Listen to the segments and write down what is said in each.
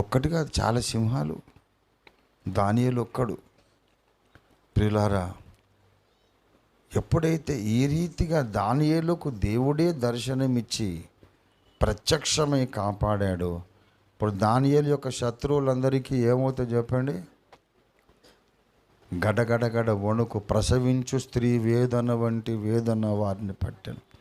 ఒక్కటి కాదు చాలా సింహాలు. దానియలు ఒక్కడు. ప్రియులారా ఎప్పుడైతే ఈ రీతిగా దానియలకు దేవుడే దర్శనమిచ్చి ప్రత్యక్షమై కాపాడాడో ఇప్పుడు దానియలు యొక్క శత్రువులందరికీ ఏమవుతుందో చెప్పండి? గడగడగడ వణుకు ప్రసవించు స్త్రీ వేదన వంటి వేదన వారిని పట్టాను.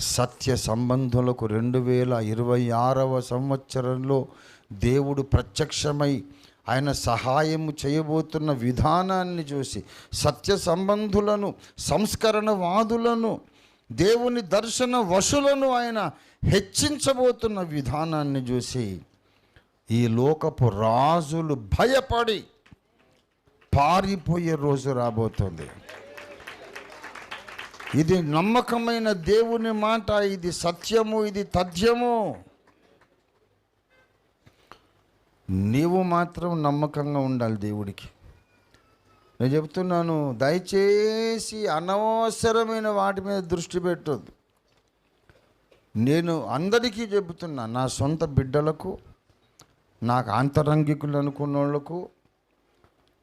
సత్య సంబంధులకు రెండు వేల ఇరవై ఆరవ సంవత్సరంలో దేవుడు ప్రత్యక్షమై ఆయన సహాయము చేయబోతున్న విధానాన్ని చూసి సత్య సంబంధులను సంస్కరణవాదులను దేవుని దర్శన వశులను ఆయన హెచ్చించబోతున్న విధానాన్ని చూసి ఈ లోకపు రాజులు భయపడి పారిపోయే రోజు రాబోతుంది. ఇది నమ్మకమైన దేవుని మాట ఇది సత్యము ఇది తథ్యము. నీవు మాత్రం నమ్మకంగా ఉండాలి దేవుడికి. నేను చెప్తున్నాను దయచేసి అనవసరమైన వాటి మీద దృష్టి పెట్టొద్దు. నేను అందరికీ చెబుతున్నా నా సొంత బిడ్డలకు నాకు ఆంతరంగికులు అనుకున్న వాళ్ళకు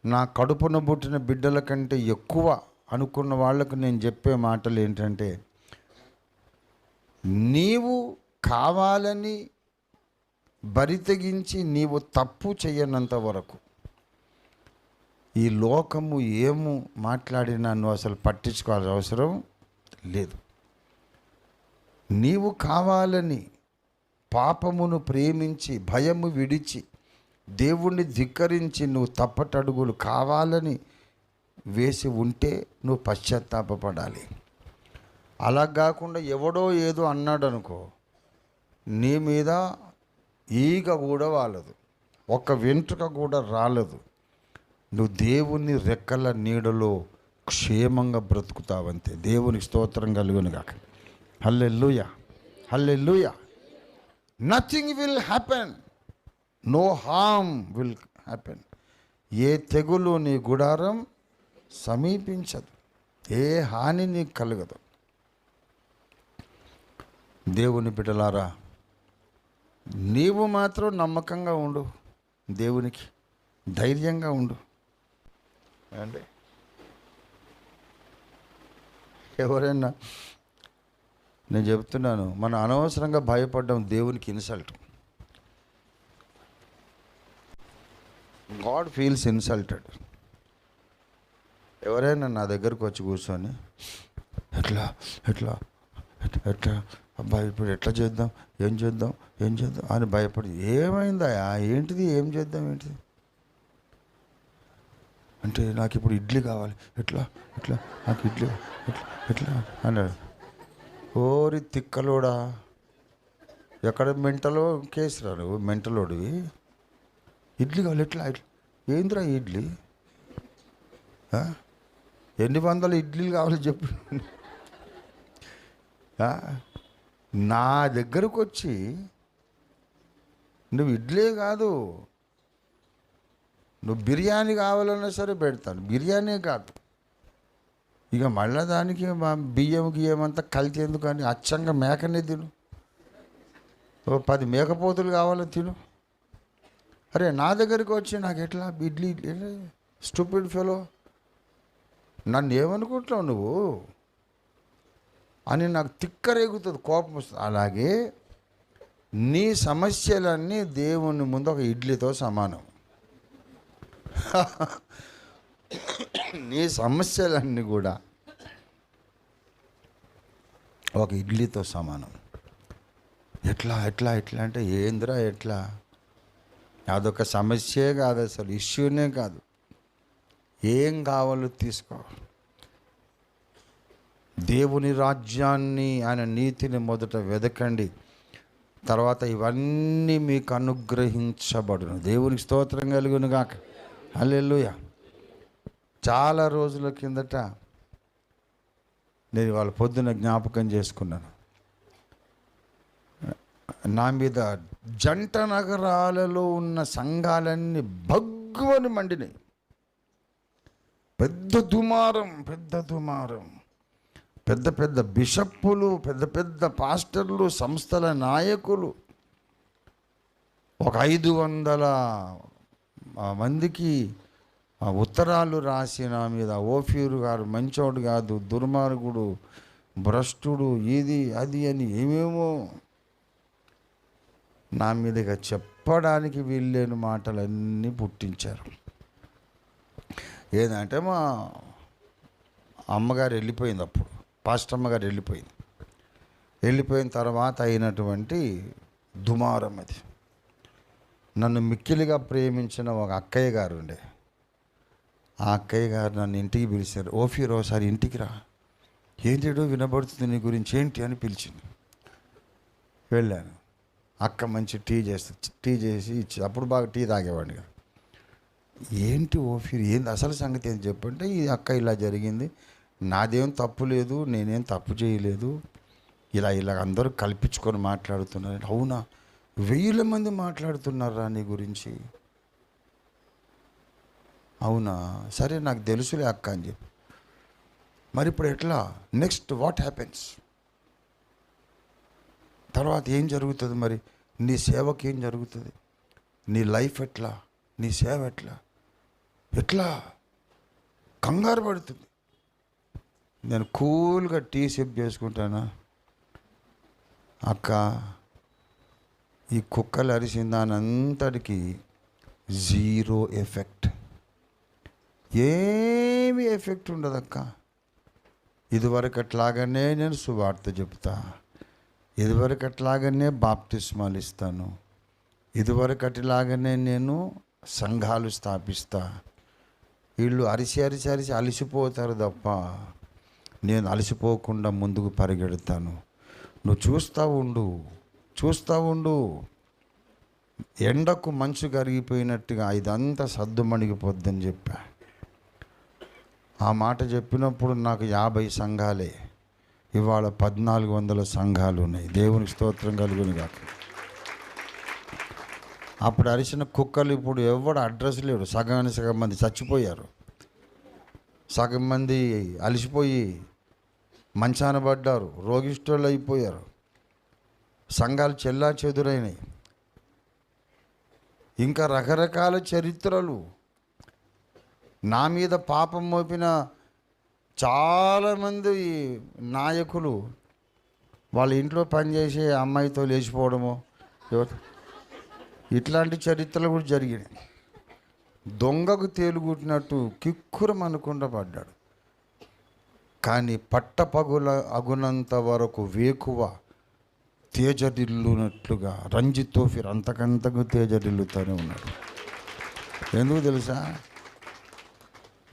నా కడుపున పుట్టిన బిడ్డల కంటే ఎక్కువ అనుకున్న వాళ్ళకు నేను చెప్పే మాటలు ఏంటంటే నీవు కావాలని బరితెగించి నీవు తప్పు చేయనంత వరకు ఈ లోకము ఏము మాట్లాడినా నువ్వు అసలు పట్టించుకోవాల్సిన అవసరం లేదు. నీవు కావాలని పాపమును ప్రేమించి భయము విడిచి దేవుణ్ణి ధిక్కరించి నువ్వు తప్పటడుగులు కావాలని వేసి ఉంటే నువ్వు పశ్చాత్తాపపడాలి. అలా కాకుండా ఎవడో ఏదో అన్నాడు అనుకో నీ మీద ఈగ కూడా వాలదు ఒక్క వెంట్రుక కూడా రాలదు. నువ్వు దేవుని రెక్కల నీడలో క్షేమంగా బ్రతుకుతావంతే. దేవునికి స్తోత్రం కలుగును కాక hallelujah hallelujah nothing will happen no harm will happen ఏ తెగులు నీ గుడారం సమీపించదు. ఏ హాని నీకు కలగదు. దేవుని బిడ్డలారా నీవు మాత్రం నమ్మకంగా ఉండు. దేవునికి ధైర్యంగా ఉండు. అండి ఎవరైనా నేను చెప్తున్నాను మనం అనవసరంగా భయపడ్డం దేవునికి ఇన్సల్ట్. God feels insulted. ఎవరైనా నా దగ్గరకు వచ్చి కూర్చొని ఎట్లా ఎట్లా ఎట్లా అబ్బా ఇప్పుడు ఎట్లా చేద్దాం? ఏం చేద్దాం? ఏం చేద్దాం? అని భయపడి ఏమైందా? ఏంటిది? ఏం చేద్దాం? ఏంటిది? అంటే నాకు ఇప్పుడు ఇడ్లీ కావాలి. ఎట్లా ఎట్లా? నాకు ఇడ్లీ ఎట్లా ఎట్లా? అన్నాడు. ఓరి తిక్కలోడా! ఎక్కడ మెంటలో కేసురా నువ్వు? మెంటలోడివి ఇడ్లీ కావాలి. ఎట్లా? ఎట్లా? ఏందిరా ఇడ్లీ? ఎన్ని వందల ఇడ్లీలు కావాలో చెప్పు. నా దగ్గరకు వచ్చి నువ్వు ఇడ్లీ కాదు నువ్వు బిర్యానీ కావాలన్నా సరే పెడతాను. బిర్యానీ కాదు. ఇక మళ్ళీ దానికి మా బియ్యం గియ్యం అంతా కలిసి అని అచ్చంగా మేకనే తిను. ఓ పది మేకపోతులు కావాలని తిను. అరే నా దగ్గరికి వచ్చి నాకు ఎట్లా ఇడ్లీ స్టూపిడ్ ఫెలో? నన్ను ఏమనుకుంటున్నావు నువ్వు? అని నాకు తిక్కరేగుతుంది కోపం వస్తుంది. అలాగే నీ సమస్యలన్నీ దేవుని ముందు ఒక ఇడ్లీతో సమానం. నీ సమస్యలన్నీ కూడా ఒక ఇడ్లీతో సమానం. ఎట్లా ఎట్లా ఎట్లా అంటే ఏందిరా ఎట్లా? అదొక సమస్యే కాదు అసలు ఇష్యూనే కాదు. ఏం కావాలో తీసుకో. దేవుని రాజ్యాన్ని ఆయన నీతిని మొదట వెదకండి. తర్వాత ఇవన్నీ మీకు అనుగ్రహించబడును. దేవునికి స్తోత్రం కలుగును గాక. హల్లెలూయా. చాలా రోజుల కిందట నేను వాళ్ళ పొద్దున జ్ఞాపకం చేసుకున్నాను. నా మీద జంట నగరాలలో ఉన్న సంఘాలన్నీ భగ్గువని మండినాయి. పెద్ద దుమారం పెద్ద దుమారం. పెద్ద పెద్ద బిషప్పులు పెద్ద పెద్ద పాస్టర్లు సంస్థల నాయకులు. ఒక ఐదు వందల మందికి ఉత్తరాలు రాసి నా మీద ఓఫీరు గారు మంచోడు కాదు దుర్మార్గుడు భ్రష్టుడు ఇది అది అని ఏమేమో నా మీదగా చెప్పడానికి వీళ్ళేని మాటలన్నీ పుట్టించారు. ఏంటంటే మా అమ్మగారు వెళ్ళిపోయింది అప్పుడు. పాస్టర్ అమ్మగారు వెళ్ళిపోయింది. వెళ్ళిపోయిన తర్వాత అయినటువంటి దుమారం అది. నన్ను మిక్కిలిగా ప్రేమించిన ఒక అక్కయ్య గారు ఉండే. ఆ అక్కయ్య గారు నన్ను ఇంటికి పిలిచారు. ఓఫీర్ ఒకసారి ఇంటికి రా. ఏంటిడో వినబడుతుంది నీ గురించి ఏంటి అని పిలిచింది. వెళ్ళాను. అక్క మంచి టీ చేస్తా టీ చేసి ఇచ్చి అప్పుడు బాగా టీ తాగేవాడిని కదా. ఏంటి ఓఫీర్? ఏంది? అసలు సంగతి ఏం చెప్పంటే ఈ అక్క ఇలా జరిగింది. నాదేం తప్పు లేదు నేనేం తప్పు చేయలేదు. ఇలా ఇలా అందరూ కల్పించుకొని మాట్లాడుతున్నారు. అవునా? వెయ్యిల మంది మాట్లాడుతున్నారా నీ గురించి? అవునా? సరే నాకు తెలుసులే అక్క అని చెప్పి. మరి ఇప్పుడు ఎట్లా? నెక్స్ట్ వాట్ హ్యాపెన్స్ తర్వాత ఏం జరుగుతుంది మరి? నీ సేవకి ఏం జరుగుతుంది? నీ లైఫ్ ఎట్లా? నీ సేవ ఎట్లా? ఎట్లా? కంగారు పడుతుంది. నేను కూల్గా టీ సిప్ చేసుకుంటానా? అక్క ఈ కుక్కలు అరిసిన దానంతటికి జీరో ఎఫెక్ట్. ఏమి ఎఫెక్ట్ ఉండదు అక్క ఇదివరకు అట్లాగనే నేను సువార్త చెప్తా ఇదివరకు అట్లాగనే బాప్తిస్మాలు ఇస్తాను. ఇదివరకు అట్లాగనే నేను సంఘాలు స్థాపిస్తా. వీళ్ళు అరిసి అరిసి అరిసి అలసిపోతారు తప్ప నేను అలసిపోకుండా ముందుకు పరిగెడతాను. నువ్వు చూస్తూ ఉండు చూస్తూ ఉండు. ఎండకు మంచు కరిగిపోయినట్టుగా ఇదంతా సద్దుమణిగిపోద్దని చెప్పా. ఆ మాట చెప్పినప్పుడు నాకు యాభై సంఘాలే ఇవాళ పద్నాలుగు వందల సంఘాలు ఉన్నాయి. దేవునికి స్తోత్రం కలుగుని కాక అప్పుడు అరిసిన కుక్కలు ఇప్పుడు ఎవడు అడ్రస్ లేడు. సగానికి సగం మంది చచ్చిపోయారు. సగం మంది అలసిపోయి మంచాన పడ్డారు. రోగిష్ఠులు అయిపోయారు. సంఘాలు చెల్లా చెదురైనాయి. ఇంకా రకరకాల చరిత్రలు. నా మీద పాపం మోపిన చాలామంది నాయకులు వాళ్ళ ఇంట్లో పనిచేసే అమ్మాయితో లేచిపోవడము ఇట్లాంటి చరిత్రలు కూడా జరిగినాయి. దొంగకు తేలుగుట్టినట్టు కిక్కురం అనుకుండా పడ్డాడు. కానీ పట్టపగుల అగునంత వరకు వేకువ తేజరిల్లునట్లుగా రంజిత్ తోఫీర్ అంతకంతకు తేజరిల్లుతూనే ఉన్నాడు. ఎందుకు తెలుసా?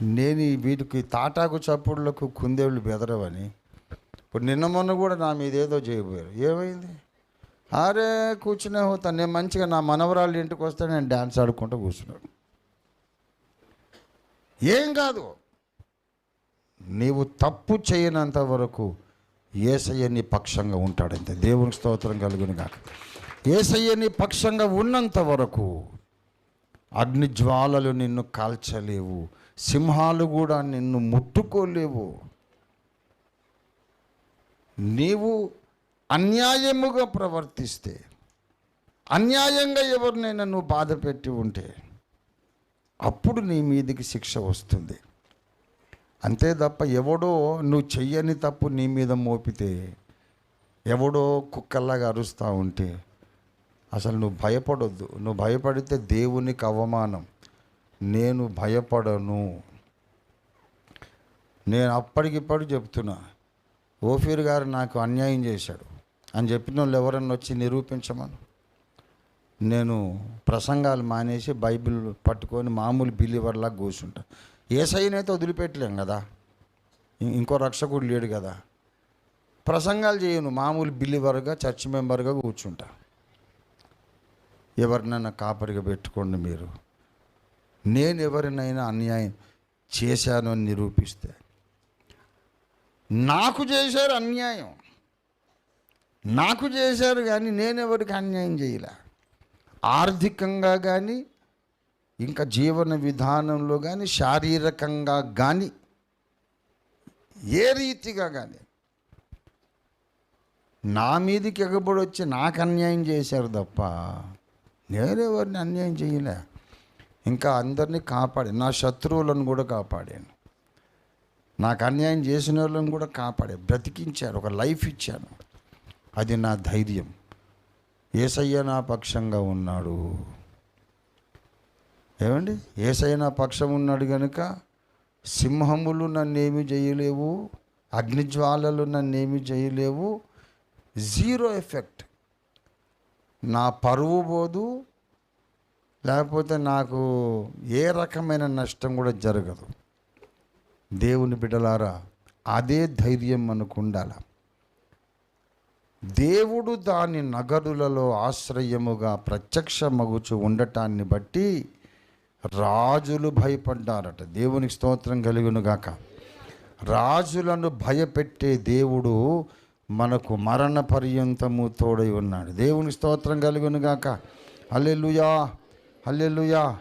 నేను వీటికి తాటాకు చప్పుడులకు కుందేళ్ళు బెదరవని. ఇప్పుడు నిన్న మొన్న కూడా నా మీద ఏదో చేయబోయారు. ఏమైంది? అరే కూర్చునే పోతాను నేను మంచిగా నా మనవరాలు ఇంటికి వస్తే నేను డ్యాన్స్ ఆడుకుంటూ కూర్చున్నాడు. ఏం కాదు నీవు తప్పు చేయనంత వరకు ఏసయ్య నీ పక్షంగా ఉంటాడంతే దేవునికి స్తోత్రం కలుగును కాక ఏసయ్య నీ పక్షంగా ఉన్నంత వరకు అగ్ని జ్వాలలు నిన్ను కాల్చలేవు సింహాలు కూడా నిన్ను ముట్టుకోలేవు. నీవు అన్యాయముగా ప్రవర్తిస్తే అన్యాయంగా ఎవరినైనా నువ్వు బాధ పెట్టి ఉంటే అప్పుడు నీ మీదికి శిక్ష వస్తుంది. అంతే తప్ప ఎవడో నువ్వు చెయ్యని తప్పు నీ మీద మోపితే ఎవడో కుక్కల్లాగా అరుస్తూ ఉంటే అసలు నువ్వు భయపడొద్దు. నువ్వు భయపడితే దేవునికి అవమానం. నేను భయపడను. నేను అప్పటికిప్పుడు చెప్తున్నా ఓఫీర్ గారు నాకు అన్యాయం చేశాడు. అని చెప్పిన వాళ్ళు ఎవరన్నా వచ్చి నిరూపించమను. నేను ప్రసంగాలు మానేసి బైబిల్ పట్టుకొని మామూలు బిలీవర్లా కూర్చుంటా. ఏసైనైతే వదిలిపెట్టలేం కదా. ఇంకో రక్షకుడు లేడు కదా. ప్రసంగాలు చేయను మామూలు బిలీవర్గా చర్చ్ మెంబర్గా కూర్చుంటా. ఎవరినైనా కాపరిగా పెట్టుకోండి మీరు. నేను ఎవరినైనా అన్యాయం చేశాను అని నిరూపిస్తే. నాకు చేశారు అన్యాయం. నాకు చేశారు కానీ నేను ఎవరికి అన్యాయం చేయలే? ఆర్థికంగా కానీ ఇంకా జీవన విధానంలో కానీ శారీరకంగా కానీ ఏ రీతిగా కానీ నా మీదకి ఎగబడి వచ్చి నాకు అన్యాయం చేశారు తప్ప నేనెవరిని అన్యాయం చేయలే. ఇంకా అందరినీ కాపాడి నా శత్రువులను కూడా కాపాడాను. నాకు అన్యాయం చేసిన వాళ్ళని కూడా కాపాడే బ్రతికించారు ఒక లైఫ్ ఇచ్చాను. అది నా ధైర్యం. ఏసయ్య నా పక్షంగా ఉన్నాడు. ఏమండి? ఏసయ్య నా పక్షం ఉన్నాడు కనుక సింహములు నన్నేమి చేయలేవు అగ్నిజ్వాలలు నన్నేమి చేయలేవు జీరో ఎఫెక్ట్. నా పరువు పోదు లేకపోతే నాకు ఏ రకమైన నష్టం కూడా జరగదు. దేవుని బిడ్డలారా అదే ధైర్యం మనకు ఉండాలి. దేవుడు దాని నగరులలో ఆశ్రయముగా ప్రత్యక్షమగుచు ఉండటాన్ని బట్టి రాజులు భయపడ్డారట. దేవునికి స్తోత్రం కలుగునుగాక. రాజులను భయపెట్టే దేవుడు మనకు మరణ పర్యంతము తోడై ఉన్నాడు. దేవునికి స్తోత్రం కలుగునుగాక. Alleluia alleluia